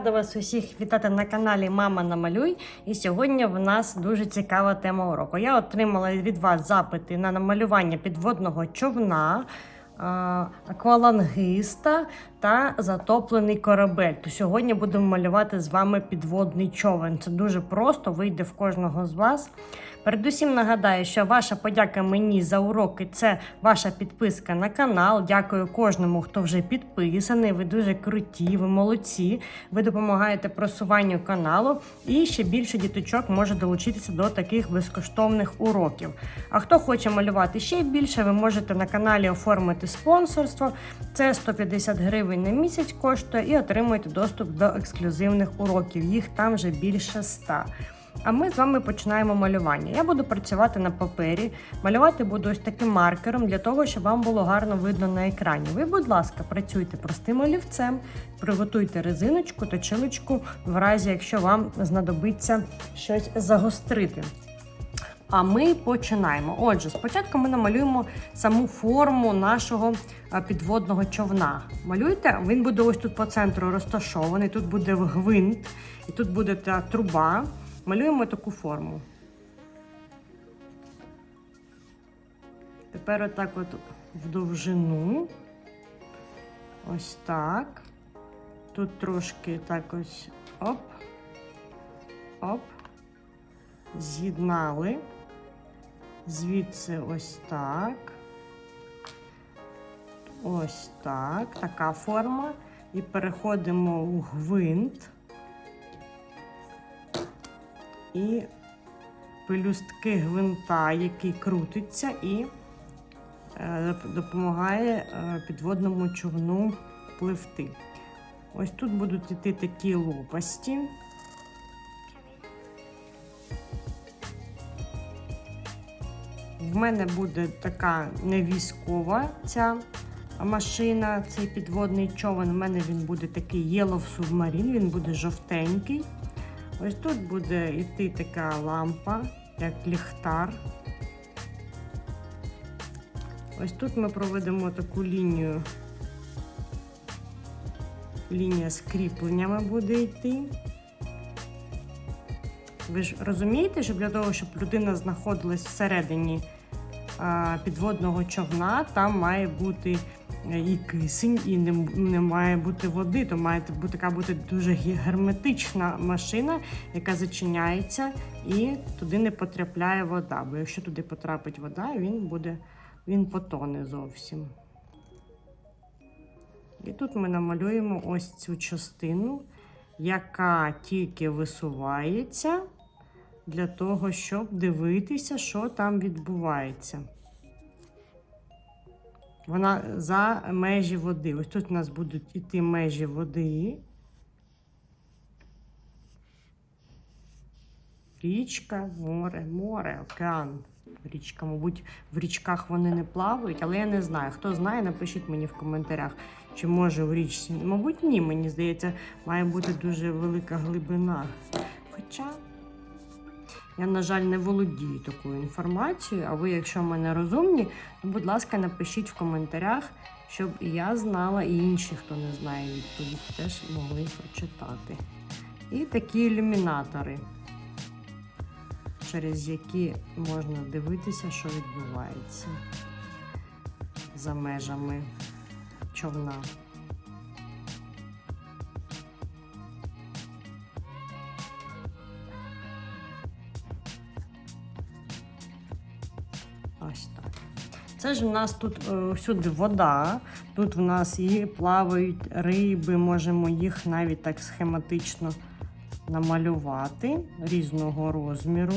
рада вас усіх вітати на каналі Мама Намалюй. І сьогодні в нас дуже цікава тема уроку. Я отримала від вас запити на намалювання підводного човна, аквалангиста та затоплений корабель. То сьогодні будемо малювати з вами підводний човен. Це дуже просто, вийде в кожного з вас. Передусім нагадаю, що ваша подяка мені за уроки це ваша підписка на канал. Дякую кожному, хто вже підписаний. Ви дуже круті, ви молодці. Ви допомагаєте просуванню каналу, і ще більше діточок може долучитися до таких безкоштовних уроків. А хто хоче малювати ще більше, ви можете на каналі оформити спонсорство. Це 150 гривень на місяць коштує і отримуєте доступ до ексклюзивних уроків. Їх там вже більше 100. А ми з вами починаємо малювання. Я буду працювати на папері. Малювати буду ось таким маркером для того, щоб вам було гарно видно на екрані. Ви, будь ласка, працюйте простим олівцем, приготуйте резиночку, точилочку, в разі, якщо вам знадобиться щось загострити. А ми починаємо. Отже, спочатку ми намалюємо саму форму нашого підводного човна. Малюйте, він буде ось тут по центру розташований. Тут буде гвинт, і тут буде та труба. Малюємо таку форму. Тепер отак от в довжину. Ось так. Тут трошки так ось оп. Оп. З'єднали. Звідси ось так. Ось так. Така форма. І переходимо у гвинт. І пелюстки гвинта, який крутиться і е, допомагає е, підводному човну пливти. Ось тут будуть йти такі лопасті. В мене буде така невійськова ця машина, цей підводний човен. У мене він буде такий Yellow Submarine, він буде жовтенький. Ось тут буде йти така лампа, як ліхтар. Ось тут ми проведемо таку лінію. Лінія з кріпленнями буде йти. Ви ж розумієте, що для того, щоб людина знаходилась всередині підводного човна, там має бути і кисень, і не, не має бути води, то має бути така бути дуже герметична машина, яка зачиняється, і туди не потрапляє вода. Бо якщо туди потрапить вода, він буде він потоне зовсім. І тут ми намалюємо ось цю частину, яка тільки висувається для того, щоб дивитися, що там відбувається. Вона за межі води. Ось тут у нас будуть йти межі води. Річка, море, море, океан. Річка, мабуть, в річках вони не плавають, але я не знаю. Хто знає, напишіть мені в коментарях, чи може в річці. Мабуть, ні, мені здається, має бути дуже велика глибина. Хоча. Я, на жаль, не володію такою інформацією, а ви, якщо в мене розумні, то, будь ласка, напишіть в коментарях, щоб я знала, і інші, хто не знає відповідь, теж могли прочитати. І такі ілюмінатори, через які можна дивитися, що відбувається за межами човна. Ось так. Це ж у нас тут е, всюди вода, тут в нас і плавають риби, можемо їх навіть так схематично намалювати різного розміру.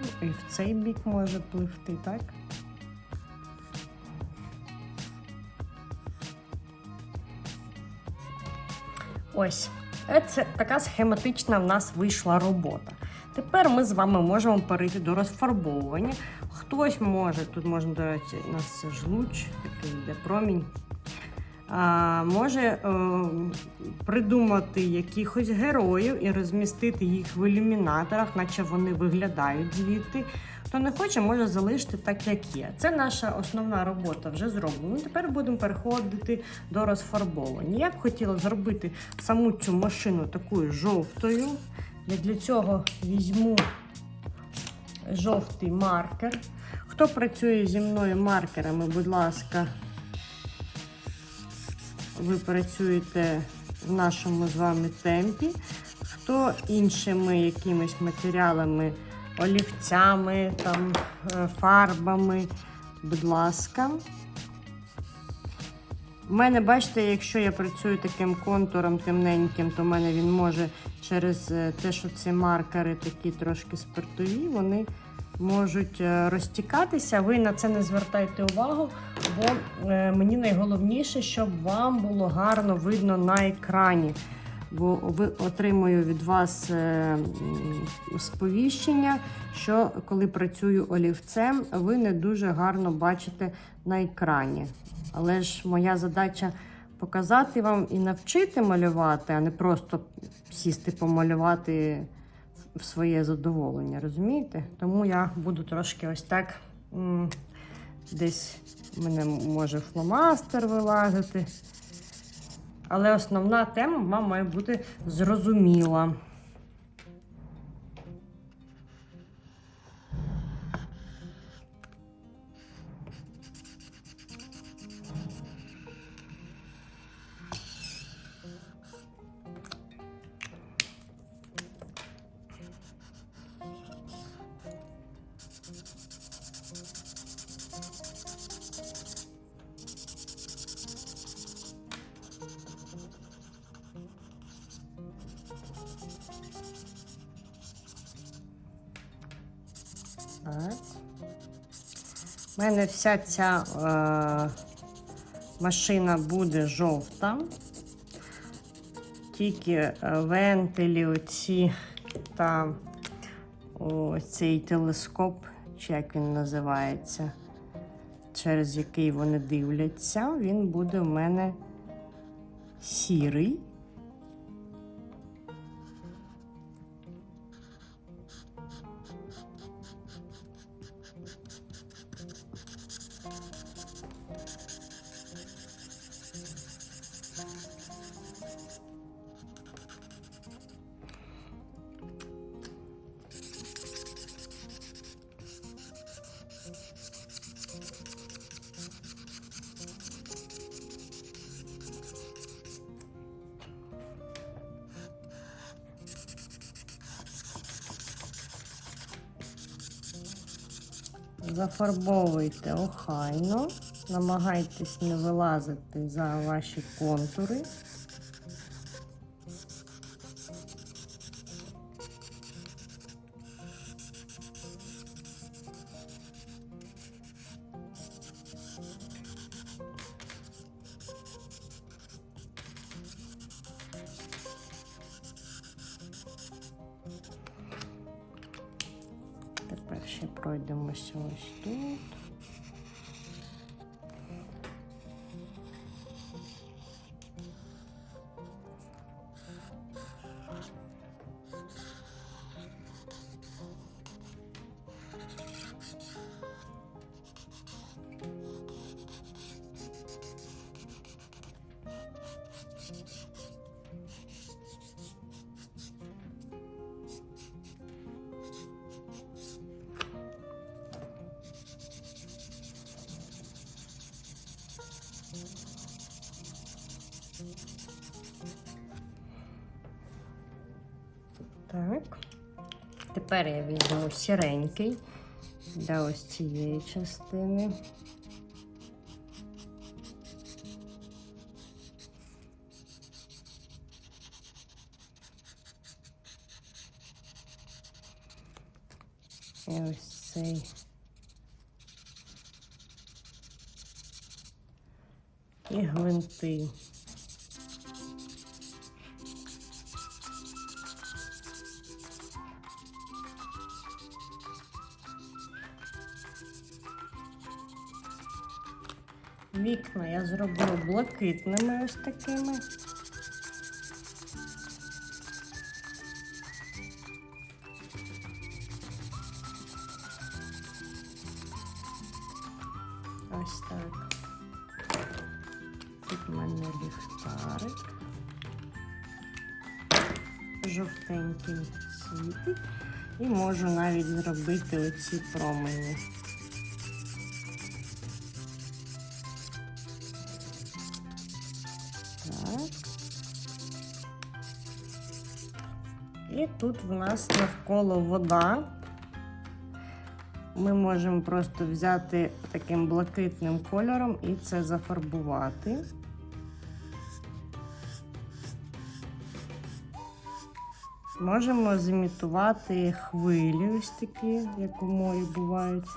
Ну, І в цей бік може пливти, так? Ось, це така схематична в нас вийшла робота. Тепер ми з вами можемо перейти до розфарбовування. Хтось може, тут можна, до речі, у нас це ж луч, йде промінь. а, може е, придумати якихось героїв і розмістити їх в ілюмінаторах, наче вони виглядають звідти. Хто не хоче, може залишити так, як є. Це наша основна робота вже зроблена. Тепер будемо переходити до розфарбовування. Я б хотіла зробити саму цю машину такою жовтою. Я для цього візьму жовтий маркер. Хто працює зі мною маркерами, будь ласка, ви працюєте в нашому з вами темпі. Хто іншими якимись матеріалами, олівцями, там, е, фарбами, будь ласка. У мене, бачите, якщо я працюю таким контуром темненьким, то в мене він може через е, те, що ці маркери такі трошки спиртові, вони можуть е, розтікатися. Ви на це не звертайте увагу, бо мені найголовніше, щоб вам було гарно видно на екрані. Бо отримую від вас е, сповіщення, що коли працюю олівцем, ви не дуже гарно бачите на екрані. Але ж моя задача показати вам і навчити малювати, а не просто сісти помалювати в своє задоволення, розумієте? Тому я буду трошки ось так десь мене може фломастер вилазити. Але основна тема вам має бути зрозуміла. У мене вся ця е, машина буде жовта. Тільки е, вентилі оці та цей телескоп, чи як він називається, через який вони дивляться, він буде в мене сірий. Зафарбовуйте охайно, намагайтесь не вилазити за ваші контури. Пройдемося ось тут. Так. Тепер я візьму сіренький для ось цієї частини. І ось цей. І гвинти. Вікна я зроблю блакитними ось такими. Ось так. Тут в мене ліхтарик. Жовтенький світить. І можу навіть зробити оці промені. Тут в нас навколо вода. Ми можемо просто взяти таким блакитним кольором і це зафарбувати. Можемо зімітувати хвилі, ось такі, як у морі бувають.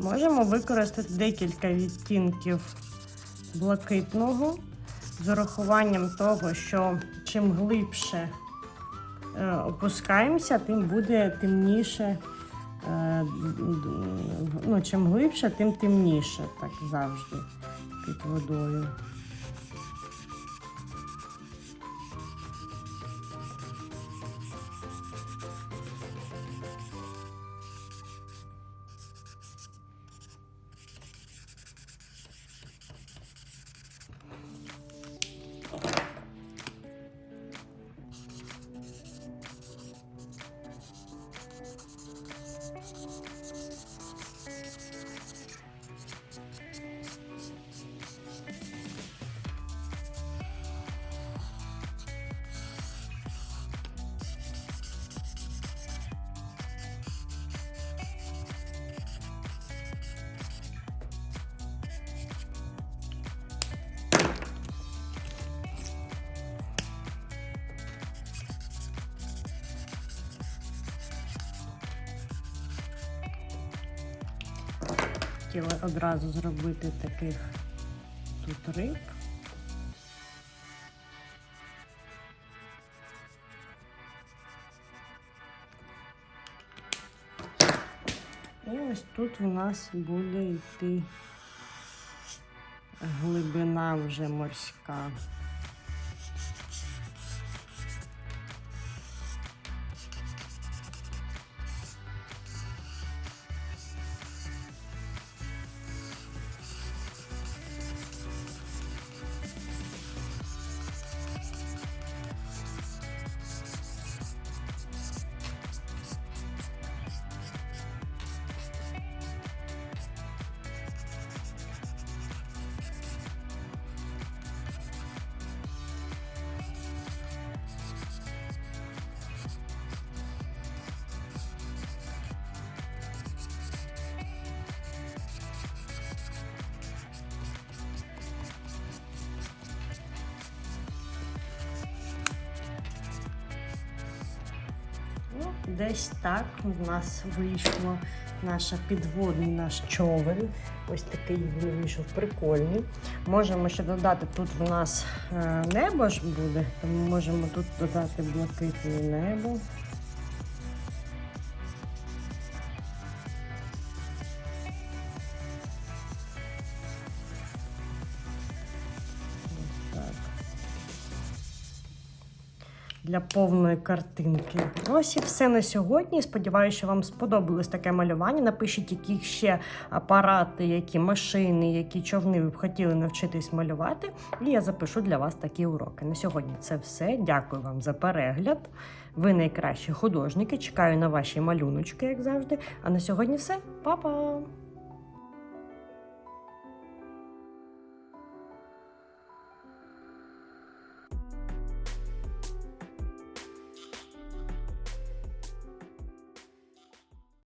Можемо використати декілька відтінків блакитного з урахуванням того, що чим глибше е, опускаємося, тим буде темніше. е, Ну, чим глибше, тим темніше, так завжди під водою. Хотіла одразу зробити таких тут риб. І ось тут у нас буде йти глибина вже морська. Ну, десь так у нас вийшло наша підводний наш човен. Ось такий він вийшов прикольний. Можемо ще додати, тут у нас е, небо ж буде, тому можемо тут додати блакитне небо. Для повної картинки. Ось і все на сьогодні. Сподіваюся, що вам сподобалось таке малювання. Напишіть, які ще апарати, які машини, які човни ви б хотіли навчитись малювати. І я запишу для вас такі уроки. На сьогодні це все. Дякую вам за перегляд. Ви найкращі художники. Чекаю на ваші малюночки, як завжди. А на сьогодні все. Па-па!